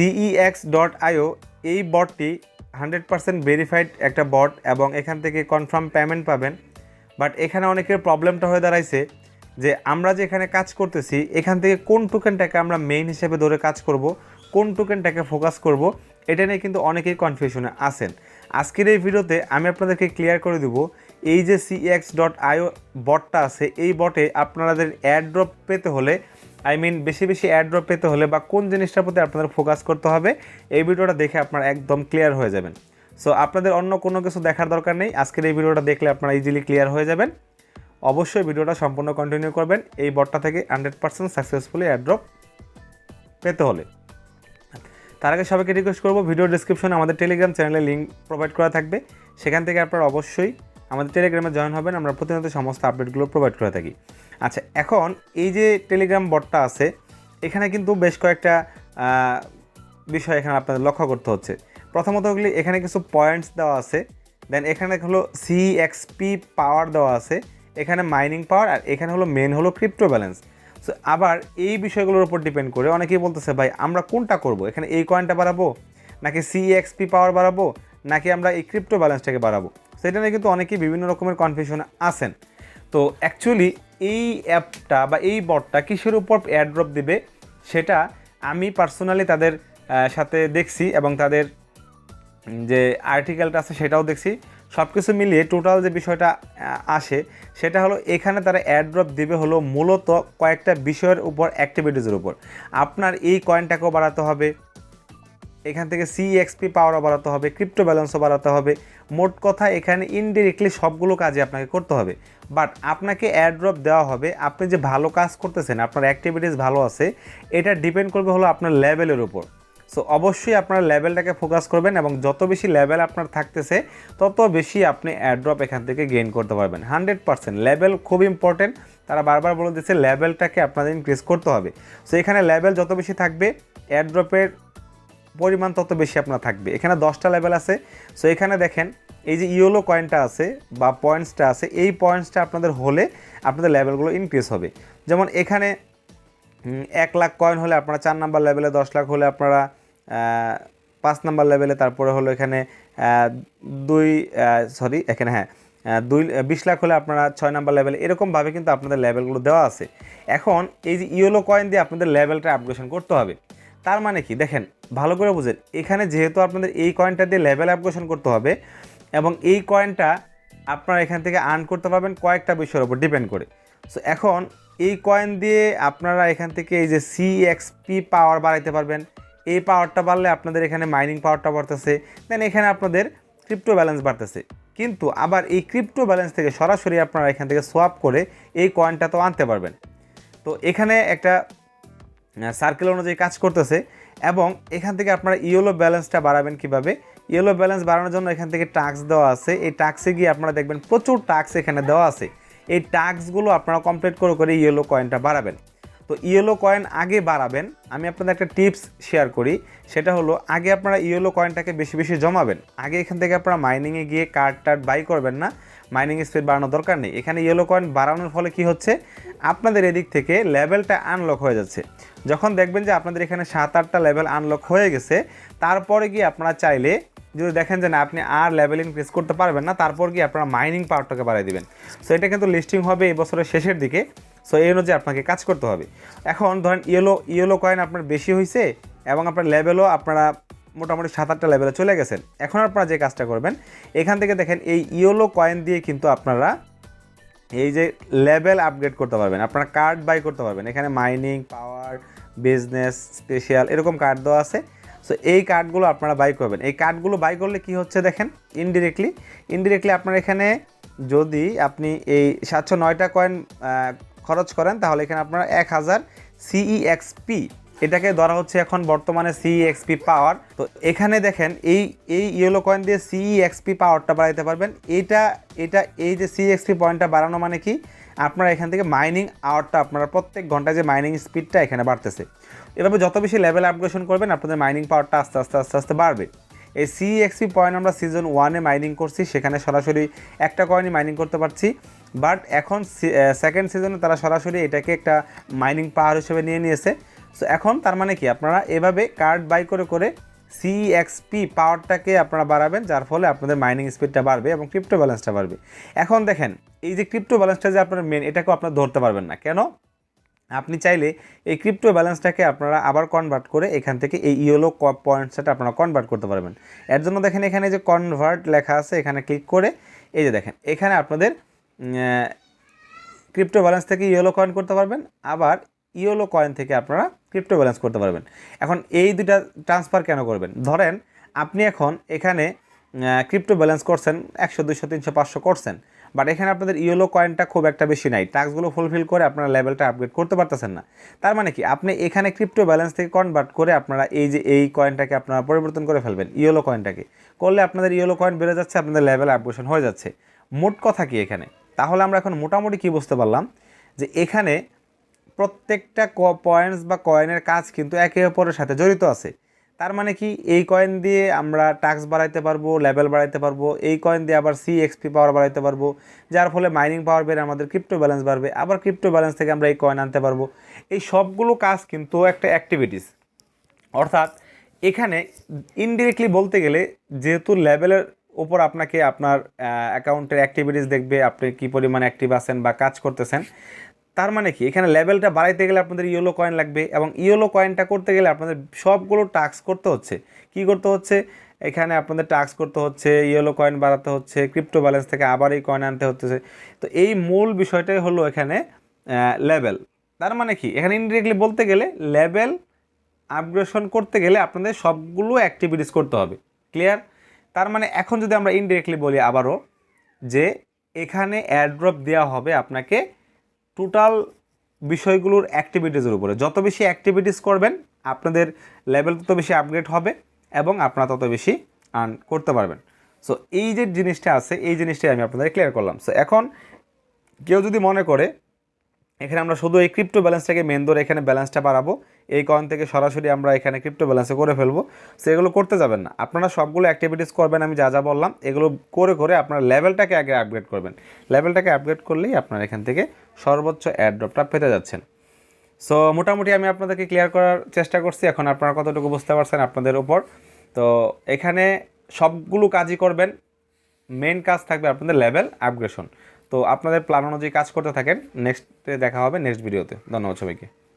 CEX dot আইও এই বটটি hundred percent verified একটা বট এবং এখান থেকে কনফার্ম পেমেন্ট পাবেন। বাট এখানে অনেকের প্রবলেমটা হয়ে দাঁড়াইছে যে আমরা যে এখানে কাজ করতেছি, এখান থেকে কোন টোকেনটাকে আমরা মেইন হিসেবে ধরে কাজ করব, কোন টোকেনটাকে ফোকাস করব, এটা নিয়ে কিন্তু অনেকেই কনফিউশনে আছেন। আজকের এই ভিডিওতে আমি আপনাদেরকে ক্লিয়ার করে দেবো, এই যে সিএক্স ডট আইও বটটা আছে, এই বটে আপনাদের অ্যাড ড্রপ পেতে হলে আই মিন বেশি বেশি অ্যাড ড্রপ পেতে হলে বা কোন জিনিসটার প্রতি আপনাদের ফোকাস করতে হবে, এই ভিডিওটা দেখে আপনারা একদম ক্লিয়ার হয়ে যাবেন। সো আপনাদের অন্য কোনো কিছু দেখার দরকার নেই। আজকের এই ভিডিওটা দেখলে আপনারা ইজিলি ক্লিয়ার হয়ে যাবেন। অবশ্যই ভিডিওটা সম্পূর্ণ কন্টিনিউ করবেন। এই বটটা থেকে হান্ড্রেড পার্সেন্ট সাকসেসফুলি অ্যাড্রপ পেতে হলে। তার আগে সবাইকে রিকোয়েস্ট করব ভিডিও ডিসক্রিপশনে আমাদের টেলিগ্রাম চ্যানেলে লিঙ্ক প্রোভাইড করা থাকবে। সেখান থেকে আপনারা অবশ্যই আমাদের টেলিগ্রামে জয়েন হবেন, আমরা প্রতিনিয়ত সমস্ত আপডেটগুলো প্রোভাইড করে থাকি। আচ্ছা এখন এই যে টেলিগ্রাম বটটা আছে, এখানে কিন্তু বেশ কয়েকটা বিষয় এখানে আপনাদের লক্ষ্য করতে হচ্ছে। প্রথমত হলো এখানে কিছু পয়েন্টস দেওয়া আছে দেন এখানে হলো সিএক্সপি পাওয়ার দেওয়া আছে, এখানে মাইনিং পাওয়ার আর এখানে হলো মেন হলো ক্রিপ্টো ব্যালেন্স সো আবার এই বিষয়গুলোর উপর ডিপেন্ড করে অনেকেই বলতেছে, ভাই, আমরা কোনটা করব? এখানে এই কয়েনটা বাড়াবো? নাকি সিএক্সপি পাওয়ার বাড়াবো? নাকি আমরা এই ক্রিপ্টো ব্যালেন্সটাকে বাড়াবো? সেটা নিয়ে কিন্তু অনেকেই বিভিন্ন রকমের কনফিউশনে আছেন। তো অ্যাকচুয়ালি এই অ্যাপটা বা এই বটটা কিসের উপর অ্যাড্রপ দেবে সেটা আমি পার্সোনালি তাদের সাথে দেখছি এবং তাদের যে আর্টিকেলটা আছে সেটাও দেখছি। সব কিছু মিলিয়ে টোটাল যে বিষয়টা আসে সেটা হলো এখানে তারা অ্যাড্রপ দিবে হলো মূলত কয়েকটা বিষয়ের উপর অ্যাক্টিভিটিসের উপর। আপনার এই কয়েনটাকেও বাড়াতে হবে এখান থেকে সিএক্সপি পাওয়ারও বাড়াতে হবে ক্রিপ্টো ব্যালেন্সও বাড়াতে হবে। মোট কথা এখানে ইনডিরেক্টলি সবগুলো কাজে আপনাকে করতে হবে। বাট আপনাকে অ্যাড্রপ দেওয়া হবে, আপনি যে ভালো কাজ করতেছেন, আপনার অ্যাক্টিভিটিস ভালো আছে, এটা ডিপেন্ড করবে হলো আপনার লেভেলের উপর। সো অবশ্যই আপনার লেভেলটাকে ফোকাস করবেন এবং যত বেশি লেভেল আপনার থাকতেছে, তত বেশি আপনি অ্যাড্রপ এখান থেকে গেইন করতে পারবেন। হান্ড্রেড পার্সেন্ট লেভেল খুব ইম্পর্টেন্ট তারা বারবার বলে দিচ্ছে লেভেলটাকে আপনাদের ইনক্রিজ করতে হবে। সো এখানে লেভেল যত বেশি থাকবে অ্যাড্রপের পরিমাণ তত বেশি আপনার থাকবে। এখানে দশটা লেভেল আছে। সো এখানে দেখেন, এই যে ইয়েলো কয়েনটা আছে বা পয়েন্টসটা আছে, এই পয়েন্টসটা আপনাদের হলে আপনাদের লেভেলগুলো ইনক্রিজ হবে। যেমন এখানে এক লাখ কয়েন হলে আপনারা চার নাম্বার লেভেলে দশ লাখ হলে আপনারা পাঁচ নাম্বার লেভেলে তারপরে হলো এখানে দুই সরি এখানে হ্যাঁ দুই বিশ লাখ হলে আপনারা ছয় নাম্বার লেভেলে এরকমভাবে কিন্তু আপনাদের লেভেলগুলো দেওয়া আছে। এখন এই যে ইয়েলো কয়েন দিয়ে আপনাদের লেভেলটা আপগ্রেশন করতে হবে। তার মানে কি? দেখেন ভালো করে বুঝেন। এখানে যেহেতু আপনাদের এই কয়েনটা দিয়ে লেভেল আপগ্রেশন করতে হবে এবং এই কয়েনটা আপনারা এখান থেকে আর্ন করতে পারবেন কয়েকটা বিষয়ের উপর ডিপেন্ড করে। সো এখন এই কয়েন দিয়ে আপনারা এখান থেকে এই যে সি সিএক্সপি পাওয়ার বাড়াইতে পারবেন। এই পাওয়ারটা বাড়লে আপনাদের এখানে মাইনিং পাওয়ারটা বাড়তেছে। দেন এখানে আপনাদের ক্রিপ্টো ব্যালেন্স বাড়তেছে। কিন্তু আবার এই ক্রিপ্টো ব্যালেন্স থেকে সরাসরি আপনারা এখান থেকে সোয়াপ করে এই কয়েনটা তো আনতে পারবেন। তো এখানে একটা সার্কেল অনুযায়ী কাজ করতেছে। এবং এখান থেকে আপনারা ইয়েলো ব্যালেন্সটা বাড়াবেন কীভাবে? ইয়েলো ব্যালেন্স বাড়ানোর জন্য এখান থেকে টাক্স দেওয়া আছে। এই টাক্সে গিয়ে আপনারা দেখবেন প্রচুর টাক্স এখানে দেওয়া আছে। এই টাক্সগুলো আপনারা কমপ্লিট করে করে ইয়েলো কয়েনটা বাড়াবেন। তো ইয়েলো কয়েন আগে বাড়াবেন। আমি আপনাদের একটা টিপস শেয়ার করি। সেটা হলো, আগে আপনারা ইয়েলো কয়েনটাকে বেশি বেশি জমাবেন। আগে এখান থেকে আপনারা মাইনিংয়ে গিয়ে কার্ড টার্ড বাই করবেন না। মাইনিং স্পিড বাড়ানোর দরকার নেই। এখানে ইয়েলো কয়েন বাড়ানোর ফলে কি হচ্ছে? আপনাদের এদিক থেকে লেভেলটা আনলক হয়ে যাচ্ছে। যখন দেখবেন যে আপনাদের এখানে সাত, আটটা লেভেল আনলক হয়ে গেছে, তারপরে গিয়ে আপনারা চাইলে যদি দেখেন যে না, আপনি আর লেভেল ইনক্রিজ করতে পারবেন না, তারপর গিয়ে আপনারা মাইনিং পাওয়ারটাকে বাড়িয়ে দিবেন। সো এটা কিন্তু লিস্টিং হবে এই বছরের শেষের দিকে। সো এই অনুযায়ী আপনাকে কাজ করতে হবে। এখন ধরেন ইয়েলো ইয়েলো কয়েন আপনার বেশি হয়েছে এবং আপনার লেভেলও আপনারা মোটামুটি সাত আটটা লেভেলে চলে গেছেন। এখন আপনারা যে কাজটা করবেন, এখান থেকে দেখেন এই ইয়েলো কয়েন দিয়ে কিন্তু আপনারা এই যে লেভেল আপগ্রেড করতে পারবেন। আপনারা কার্ড বাই করতে পারবেন। এখানে মাইনিং পাওয়ার বিজনেস স্পেশাল এরকম কার্ড দেওয়া আছে। সো এই কার্ডগুলো আপনারা বাই করবেন। এই কার্ডগুলো বাই করলে কি হচ্ছে দেখেন? ইনডিরেক্টলি ইনডিরেক্টলি আপনার এখানে যদি আপনি এই সাতশো নয়টা কয়েন খরচ করেন, তাহলে এখানে আপনারা এক হাজার সিইএক্সপি এটাকে ধরা হচ্ছে এখন বর্তমানে সিইএক্সপি পাওয়ার তো এখানে দেখেন, এই এই ইয়েলো কয়েন দিয়ে সিইএক্সপি পাওয়ারটা বাড়াইতে পারবেন। এটা এটা, এই যে সিইএক্সপি পয়েন্টটা বাড়ানো মানে কি? আপনারা এখান থেকে মাইনিং আওয়ারটা আপনারা প্রত্যেক ঘন্টায় যে মাইনিং স্পিডটা এখানে বাড়তেছে। এভাবে যত বেশি লেভেল আপগ্রেশন করবেন, আপনাদের মাইনিং পাওয়ারটা আস্তে আস্তে আস্তে আস্তে বাড়বে। এই সিএক্সপি পয়েন্ট আমরা সিজন ওয়ানে মাইনিং করছি, সেখানে সরাসরি একটা কয়েনই মাইনিং করতে পারছি। বাট এখন সেকেন্ড সিজনে তারা সরাসরি এটাকে একটা মাইনিং পাওয়ার হিসেবে নিয়ে নিয়েছে। সো এখন তার মানে কি? আপনারা এভাবে কার্ড বাই করে করে সিএক্সপি পাওয়ারটাকে আপনারা বাড়াবেন, যার ফলে আপনাদের মাইনিং স্পিডটা বাড়বে এবং ক্রিপ্টো ব্যালেন্সটা বাড়বে। এখন দেখেন, এই যে ক্রিপ্টো ব্যালেন্সটা যে আপনার মেন এটাকেও আপনারা ধরতে পারবেন না। কেন? আপনি চাইলে এই ক্রিপ্টো ব্যালেন্সটাকে আপনারা আবার কনভার্ট করে এখান থেকে এই ইয়েলো পয়েন্টসটা আপনারা কনভার্ট করতে পারবেন। এর জন্য দেখেন এখানে যে কনভার্ট লেখা আছে, এখানে ক্লিক করে, এই যে দেখেন, এখানে আপনাদের ক্রিপ্টো ব্যালেন্স থেকে ইয়েলো কয়েন করতে পারবেন, আবার ইয়েলো কয়েন থেকে আপনারা ক্রিপ্টো ব্যালেন্স করতে পারবেন। এখন এই দুইটা ট্রান্সফার কেন করবেন? ধরেন আপনি এখন এখানে ক্রিপ্টো ব্যালেন্স করছেন একশো দুশো তিনশো, পাঁচশো করছেন বাট এখানে আপনাদের ইয়েলো কয়েনটা খুব একটা বেশি নাই। টাস্কগুলো ফুলফিল করে আপনারা লেভেলটা আপগ্রেড করতে পারতেছেন না। তার মানে কি? আপনি এখানে ক্রিপ্টো ব্যালেন্স থেকে কনভার্ট করে আপনারা এই যে এই কয়েনটাকে আপনারা পরিবর্তন করে ফেলবেন, ইয়েলো কয়েনটাকে করলে আপনাদের ইয়েলো কয়েন বেড়ে যাচ্ছে, আপনাদের লেভেল আপগ্রেশন হয়ে যাচ্ছে। মোট কথা কি এখানে? তাহলে আমরা এখন মোটামুটি কি বুঝতে পারলাম? যে এখানে প্রত্যেকটা পয়েন্টস বা কয়েনের কাজ কিন্তু একে অপরের সাথে জড়িত আছে। তার মানে কি? এই কয়েন দিয়ে আমরা টাক্স বাড়াইতে পারব লেভেল বাড়াইতে পারব, এই কয়েন দিয়ে আবার সি এক্সপি পাওয়ার বাড়াইতে পারব, যার ফলে মাইনিং পাওয়ার বেড়ে আমাদের ক্রিপ্টো ব্যালেন্স বাড়বে, আবার ক্রিপ্টো ব্যালেন্স থেকে আমরা এই কয়েন আনতে পারব। এই সবগুলো কাজ কিন্তু একটা অ্যাক্টিভিটিস অর্থাৎ এখানে ইনডিরেক্টলি বলতে গেলে যেহেতু লেভেলের ওপর আপনাকে আপনার অ্যাকাউন্টের অ্যাক্টিভিটিস দেখবে, আপনি কী পরিমাণে অ্যাক্টিভ আছেন বা কাজ করতেছেন তার মানে কি? এখানে লেভেলটা বাড়াইতে গেলে আপনাদের ইয়েলো কয়েন লাগবে এবং ইয়েলো কয়েনটা করতে গেলে আপনাদের সবগুলো টাস্ক করতে হচ্ছে। কি করতে হচ্ছে? এখানে আপনাদের টাস্ক করতে হচ্ছে, ইয়েলো কয়েন বাড়াতে হচ্ছে ক্রিপ্টো ব্যালেন্স থেকে আবার এই কয়েন আনতে হচ্ছে। তো এই মূল বিষয়টাই হলো এখানে লেভেল। তার মানে কি? এখানে ইনডিরেক্টলি বলতে গেলে লেভেল আপগ্রেশন করতে গেলে আপনাদের সবগুলো অ্যাক্টিভিটিস করতে হবে। ক্লিয়ার তার মানে এখন যদি আমরা ইনডিরেক্টলি বলি আবারও যে এখানে অ্যাড্রপ দেওয়া হবে আপনাকে টোটাল বিষয়গুলোর অ্যাক্টিভিটিসের উপরে। যত বেশি অ্যাক্টিভিটিস করবেন, আপনাদের লেভেল তত বেশি আপগ্রেড হবে এবং আপনারা তত বেশি আর্ন করতে পারবেন। সো এই যে জিনিসটা আছে, এই জিনিসটাই আমি আপনাদের ক্লিয়ার করলাম। সো এখন কেউ যদি মনে করে, এখানে আমরা শুধু এই ক্রিপ্টো ব্যালেন্সটাকে মেন ধরে এখানে ব্যালেন্সটা বাড়াবো, এই কয়েন থেকে সরাসরি আমরা এখানে ক্রিপ্টো ব্যালেন্সে করে ফেলব সেগুলো করতে যাবেন না। আপনারা সবগুলো অ্যাক্টিভিটিস করবেন, আমি যা যা বললাম, এগুলো করে করে আপনার লেভেলটাকে আগে আপগ্রেড করবেন। লেভেলটাকে আপগ্রেড করলেই আপনার এখান থেকে সর্বোচ্চ অ্যাড্রপটা পেতে যাচ্ছেন। সো মোটামুটি আমি আপনাদেরকে ক্লিয়ার করার চেষ্টা করছি। এখন আপনারা কতটুকু বুঝতে পারছেন আপনাদের উপর। তো, এখানে সবগুলো কাজই করবেন। মেন কাজ থাকবে আপনাদের লেভেল আপগ্রেশন তো, আপনাদের প্ল্যান অনুযায়ী কাজ করতে থাকেন। নেক্সটে দেখা হবে নেক্সট ভিডিওতে ধন্যবাদ সবাইকে।